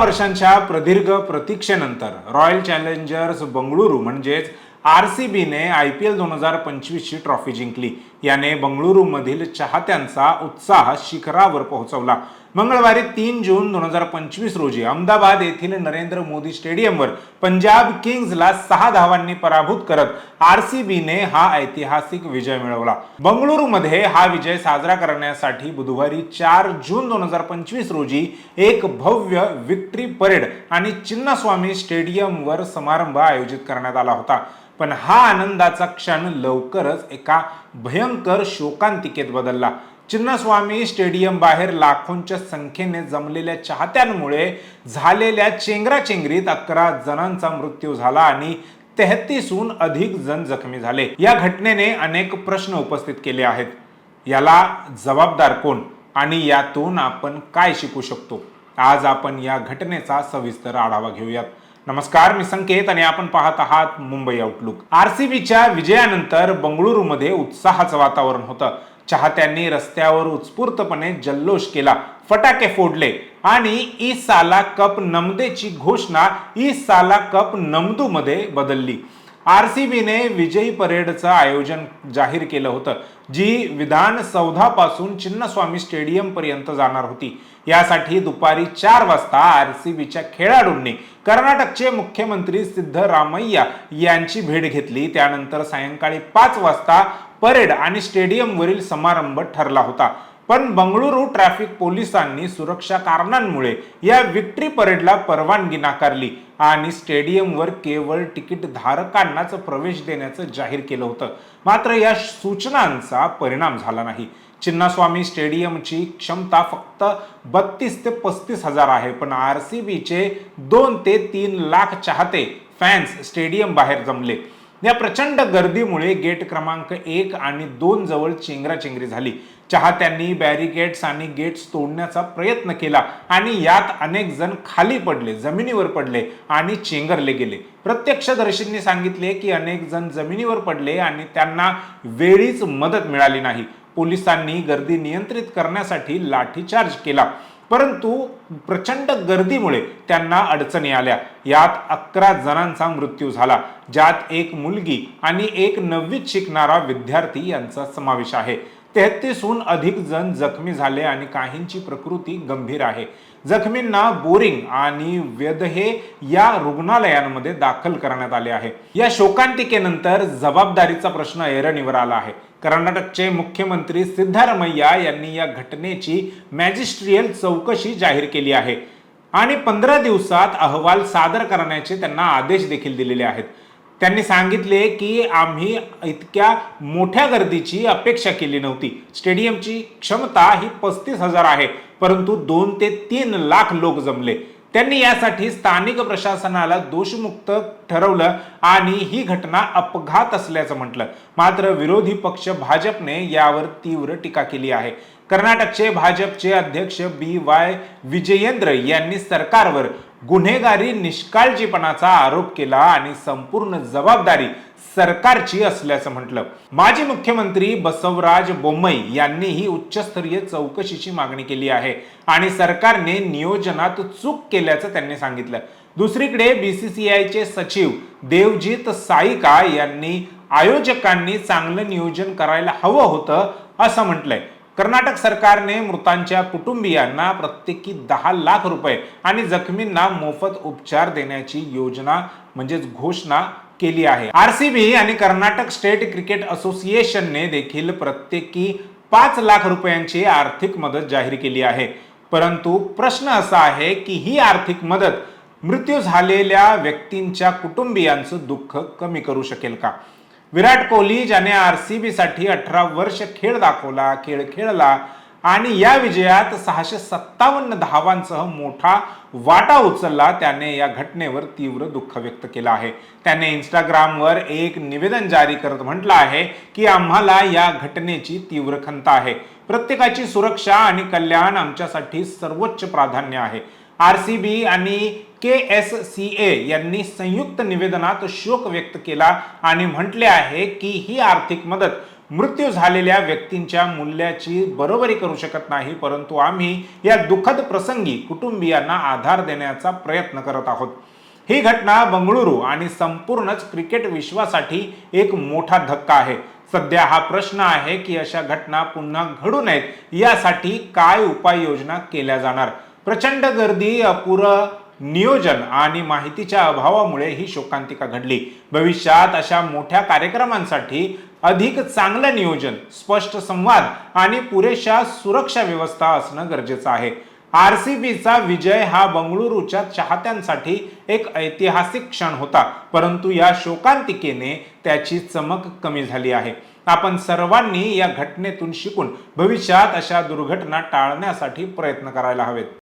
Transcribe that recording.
वर्षांच्या प्रदीर्घ प्रतीक्षेनंतर रॉयल चॅलेंजर्स बंगळुरू म्हणजेच आर सी बीने आय पी एल दोन हजार पंचवीसची ट्रॉफी जिंकली. याने बंगळुरूमधील चाहत्यांचा उत्साह शिखरावर पोहोचवला. मंगळवारी तीन जून दोन हजार पंचवीस रोजी अहमदाबाद येथील नरेंद्र मोदी स्टेडियमवर पंजाब किंग्जला सहा धावांनी पराभूत करत आर सी बीने हा ऐतिहासिक विजय मिळवला. बंगळुरूमध्ये हा विजय साजरा करण्यासाठी बुधवारी चार जून दोन हजार पंचवीस रोजी एक भव्य विक्ट्री परेड आणि चिन्नस्वामी स्टेडियमवर समारंभ आयोजित करण्यात आला होता. पण हा आनंदाचा क्षण लवकरच एका भयंकर शोकांतिकेत बदलला. चिन्नस्वामी स्टेडियम बाहेर लाखोंच्या संख्येने जमलेल्या चाहत्यांमुळे झालेल्या चेंगराचेंगरीत अकरा जणांचा मृत्यू झाला आणि तेहतीसहून अधिक जण जखमी झाले. या घटनेने अनेक प्रश्न उपस्थित केले आहेत. याला जबाबदार कोण आणि यातून आपण काय शिकू शकतो? आज आपण या घटनेचा सविस्तर आढावा घेऊयात. नमस्कार मी संकेत आणि आपण पाहत आहात मुंबई आउटलुक आरसीबीच्या विजयानंतर बंगळुरूमध्ये उत्साहाचं वातावरण होतं. चाहत्यांनी रस्त्यावर उत्स्फूर्तपणे जल्लोष केला. फटाके फोडले आणि ई साला कप नमदेची घोषणा ई साला कप नमदूमध्ये बदलली. आर सी बीने विजयी परेडचं आयोजन जाहीर केलं होतं जी विधान सौधापासून चिन्नस्वामी स्टेडियम पर्यंत जाणार होती. यासाठी दुपारी चार वाजता आर सी बीच्या खेळाडूंनी कर्नाटकचे मुख्यमंत्री सिद्धरामय्या यांची भेट घेतली. त्यानंतर सायंकाळी पाच वाजता परेड आणि स्टेडियमवरील समारंभ ठरला होता. पण बंगळुरू ट्रॅफिक पोलिसांनी सुरक्षा कारणांमुळे या विक्ट्री परेडला परवानगी नाकारली आणि स्टेडियमवर केवळ तिकीट धारकांनाच प्रवेश देण्याचं जाहीर केलं होतं. मात्र या सूचनांचा परिणाम झाला नाही. चिन्नास्वामी स्टेडियमची क्षमता फक्त बत्तीस ते पस्तीस हजार आहे पण आर सी बीचे दोन ते तीन लाख चाहते फॅन्स स्टेडियम बाहेर जमले. या प्रचंड गर्दीमुळे गेट क्रमांक एक आणि दोन जवळ चेंगराचेंगरी झाली. चाहत्यांनी बॅरिकेड्स आणि गेट्स तोडण्याचा प्रयत्न केला आणि यात अनेक जण खाली पडले जमिनीवर पडले आणि चेंगरले गेले. प्रत्यक्षदर्शींनी सांगितले की अनेक जण जमिनीवर पडले आणि त्यांना वेळीच मदत मिळाली नाही. पोलिसांनी गर्दी नियंत्रित करण्यासाठी लाठीचार्ज केला. परंतु प्रचंड गर्दीमुळे त्यांना अडचणी आल्या. यात अकरा जणांचा मृत्यू झाला ज्यात एक मुलगी आणि एक नववीत शिकणारा विद्यार्थी यांचा समावेश आहे. तेहतीसहून अधिक जण जखमी झाले आणि काहींची प्रकृती गंभीर आहे. जखमींना बोरिंग आणि वेदहे या रुग्णालयांमध्ये दाखल करण्यात आले आहे. या शोकांतिकेनंतर जबाबदारीचा प्रश्न ऐरणीवर आला आहे. कर्नाटकचे मुख्यमंत्री सिद्धारमैया यांनी या घटनेची मॅजिस्ट्रियल चौकशी जाहीर केली आहे आणि पंधरा दिवसात अहवाल सादर करण्याचे त्यांना आदेश देखील दिलेले आहेत. त्यांनी सांगितले की आम्ही इतक्या मोठ्या गर्दीची अपेक्षा केली नव्हती. स्टेडियमची क्षमता ही पस्तीस हजार आहे परंतु दोन ते तीन लाख लोक जमले. त्यांनी यासाठी स्थानिक प्रशासनाला दोषमुक्त ठरवलं आणि ही घटना अपघात असल्याचं म्हटलं. मात्र विरोधी पक्ष भाजपने यावर तीव्र टीका केली आहे. कर्नाटकचे भाजपचे अध्यक्ष बी वाय विजयेंद्र यांनी सरकारवर गुन्हेगारी निष्काळजीपणाचा आरोप केला आणि संपूर्ण जबाबदारी सरकारची असल्याचं म्हटलं. माजी मुख्यमंत्री बसवराज बोम्मई यांनीही उच्चस्तरीय चौकशीची मागणी केली आहे आणि सरकारने नियोजनात चूक केल्याचं त्यांनी सांगितलं. दुसरीकडे बीसीसीआयचे सचिव देवजीत साईका यांनी आयोजकांनी चांगलं नियोजन करायला हवं होतं असं म्हटलंय. कर्नाटक सरकारने मृतांच्या कुटुंबियांना प्रत्येकी दहा लाख रुपये आणि जखमींना मोफत उपचार देण्याची योजना म्हणजेच घोषणा केली आहे. आर सी बी आणि कर्नाटक स्टेट क्रिकेट असोसिएशनने देखील प्रत्येकी पाच लाख रुपयांची आर्थिक मदत जाहीर केली आहे. परंतु प्रश्न असा आहे की ही आर्थिक मदत मृत्यू झालेल्या व्यक्तींच्या कुटुंबियांचं दुःख कमी करू शकेल का? विराट कोहली ज्याने आर सी बीसाठी अठरा वर्ष खेळ दाखवला खेळ खेळला आणि या विजयात सहाशे सत्तावन्न धावांसह मोठा वाटा उचलला त्याने या घटनेवर तीव्र दुःख व्यक्त केलं आहे. त्याने इंस्टाग्रामवर एक निवेदन जारी करत म्हटलं आहे की आम्हाला या घटनेची तीव्र खंत आहे. प्रत्येकाची सुरक्षा आणि कल्याण आमच्यासाठी सर्वोच्च प्राधान्य आहे. आर सी बी आणि के एस सी ए यांनी संयुक्त निवेदनात शोक व्यक्त केला आणि म्हटले आहे की ही आर्थिक मदत मृत्यू झालेल्या व्यक्तींच्या मूल्याची बरोबरी करू शकत नाही परंतु आम्ही या दुःखद प्रसंगी कुटुंबियांना आधार देण्याचा प्रयत्न करत आहोत. ही घटना बंगळुरू आणि संपूर्णच क्रिकेट विश्वासाठी एक मोठा धक्का आहे. सध्या हा प्रश्न आहे की अशा घटना पुन्हा घडू नयेत यासाठी काय उपाययोजना केल्या जाणार? प्रचंड गर्दी अपुरं नियोजन आणि माहितीच्या अभावामुळे ही शोकांतिका घडली. भविष्यात अशा मोठ्या कार्यक्रमांसाठी अधिक चांगलं नियोजन स्पष्ट संवाद आणि पुरेशा सुरक्षा व्यवस्था असणं गरजेचं आहे. आर सी बीचा विजय हा बंगळुरूच्या चाहत्यांसाठी एक ऐतिहासिक क्षण होता परंतु या शोकांतिकेने त्याची चमक कमी झाली आहे. आपण सर्वांनी या घटनेतून शिकून भविष्यात अशा दुर्घटना टाळण्यासाठी प्रयत्न करायला हवेत.